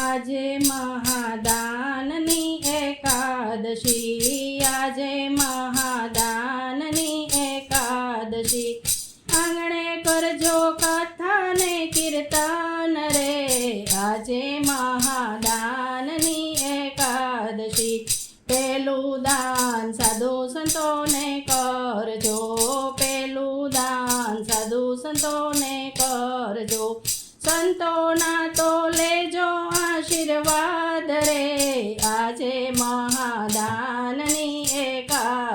આજે મહાદાનની એકાદશી. આજે મહાદાનની એકાદશી. આંગણે કરજો કથા ને કીર્તન રે. આજે મહાદાનની એકાદશી. પેલું દાન સાધુ સંતોને કરજો. પેલું દાન સાધુ સંતોને કરજો. સંતોના તો લેજો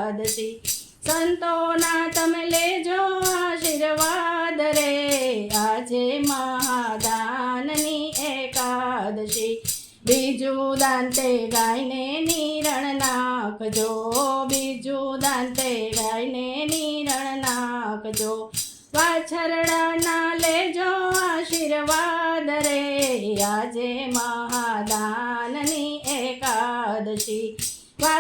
એકાદશી સંતોના તમે લેજો આશીર્વાદ રે. આજે મહાદાનની એકાદશી. બીજું દાંતે ગાયને નિરણ નાખજો. બીજું દાંતે ગાયને નિરણ નાખજો. વાછરડાના લેજો આશીર્વાદ રે. આજે મહાદાનની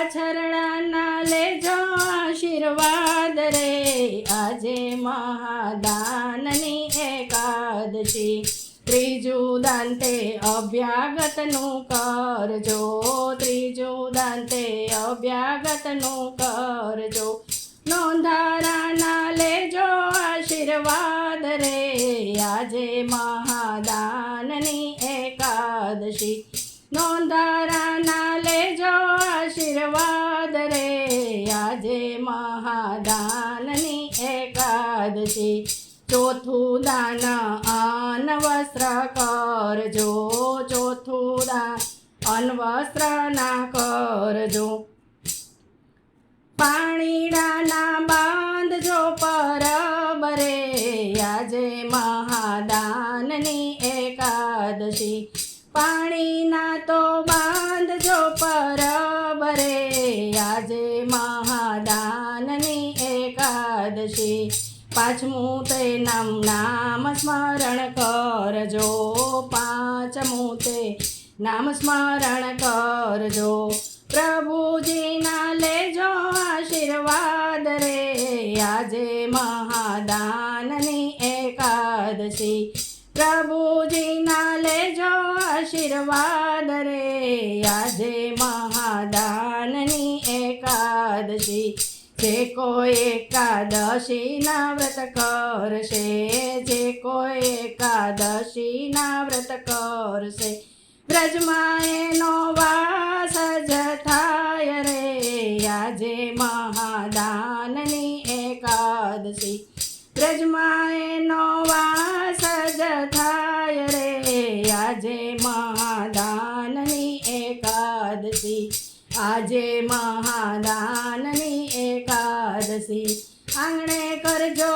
વાછરડાના લેજો આશીર્વાદ રે. આજે મહાદાનની એકાદશી. ત્રીજું દાંતે અભ્યાગતનું કરજો. ત્રીજું દાંતે અભ્યાગતનું કરજો. નોંધારાના લેજો આશીર્વાદ રે. આજે મહાદાનની એકાદશી. નોંધારાના એકાદશી ચોથું દાન અન્ન વસ્ત્ર કરજો ચોથું દાન અનવસ્ત્ર ના કરજો પાણીડાના બાંધજો પરબરે આજે મહાદાનની એકાદશી. પાણીના તો બાંધજો પરબરે આજે પાંચમું તે નામ નામ સ્મરણ કરજો. પાંચમું તે નામ સ્મરણ કરજો. પ્રભુજીના લેજો આશીર્વાદ રે. આજે મહાદાનની એકાદશી. પ્રભુજીના લેજો આશીર્વાદ રે. આજે મહાદાનની એકાદશી. જે કોઈ એકાદશીના વ્રત કરશે, જે કોઈ એકાદશીના વ્રત કરશે, બ્રજમાં એનો વાસ જ થાય રે. આજે મહાદાનની એકાદશી, બ્રજમાં એનો વાસ જ થાય રે. આજે મહાદાનની એકાદશી, આજે મહાદાનની એકાદશી આંગણે કરજો